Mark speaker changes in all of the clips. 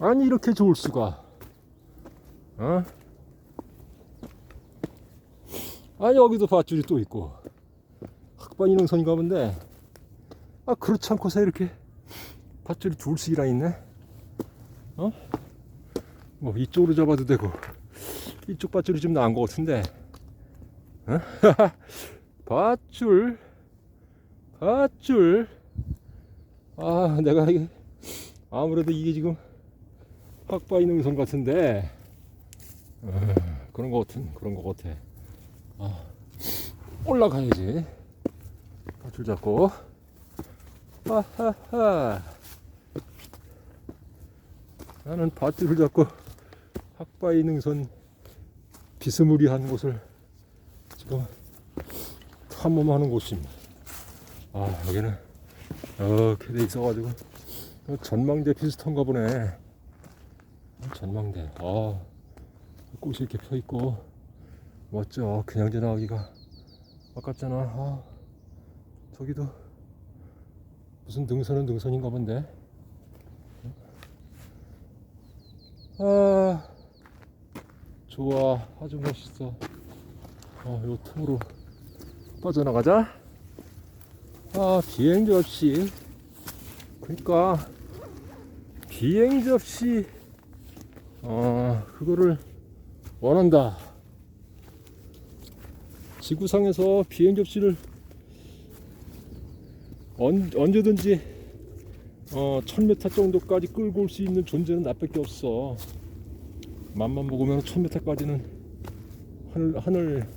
Speaker 1: 아니 이렇게 좋을 수가 어? 아니 여기도 밧줄이 또 있고 학반 인형선인가 본데 아 그렇지 않고서 이렇게 밧줄이 둘씩이나 있네 어? 뭐 이쪽으로 잡아도 되고 이쪽 밧줄이 좀 나은 것 같은데 어? 밧줄 밧줄 아 내가 이게 아무래도 이게 지금 학바이 능선 같은데. 어, 그런 거 같은 그런 거 같아. 아, 올라가야지. 밧줄 잡고. 하하하. 나는 밧줄을 잡고 학바이 능선 비스무리한 곳을 지금 탐험하는 곳입니다. 아 여기는 이렇게 돼 있어가지고 어, 전망대 비슷한가 보네 전망대. 아 꽃이 이렇게 펴 있고. 멋져. 그냥 지나가기가 아깝잖아. 아 저기도 무슨 능선은 능선인가 본데. 아 좋아. 아주 멋있어. 아 요 틈으로 빠져나가자. 아 비행 접시 그러니까 비행 접시 어 그거를 원한다. 지구상에서 비행 접시를 언, 언제든지 어 1000m 정도까지 끌고 올 수 있는 존재는 나밖에 없어. 맘만 먹으면 1000m까지는 하늘, 하늘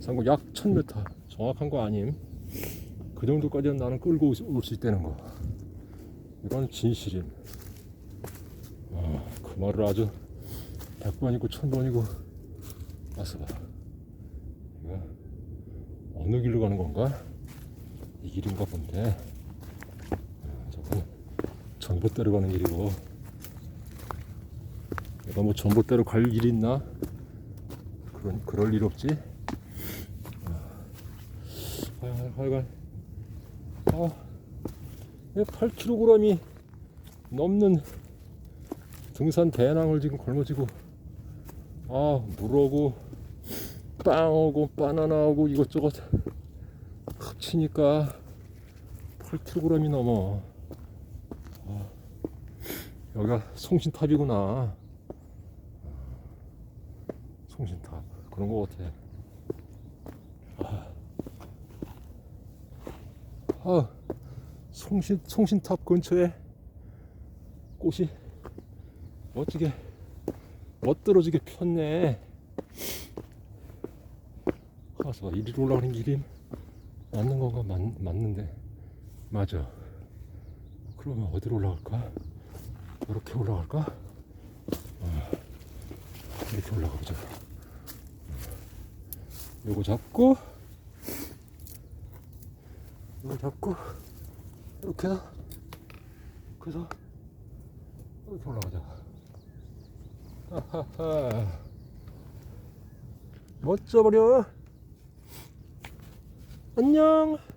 Speaker 1: 상고 약 1000m 정확한 거 아님? 그 정도까지는 나는 끌고 올 수 있다는 거. 이건 진실임. 어, 그 말을 아주 100번이고 1000번이고 와서 봐 이거 어느 길로 가는 건가? 이 길인가 본데 어, 저건 전봇대로 가는 길이고 내가 뭐 전봇대로 갈 길이 있나? 그런, 그럴 일 없지? 아, 하여간 아, 8kg이 넘는 등산 배낭을 지금 걸머지고 아 물하고 빵하고 바나나하고 이것저것 합치니까 8kg이 넘어 아, 여기가 송신탑이구나. 송신탑. 그런 거 같아. 아, 아 송신, 송신탑 근처에 꽃이 멋지게 멋들어지게 폈네. 가서 이리로 올라가는 길이 맞는 건가? 맞, 맞는데. 맞아. 그러면 어디로 올라갈까? 이렇게 올라갈까? 어, 이렇게 올라가 보자. 요거 잡고 요거 잡고 이렇게 해서 그래서 이렇게 올라가자 아하하 멋져버려. 안녕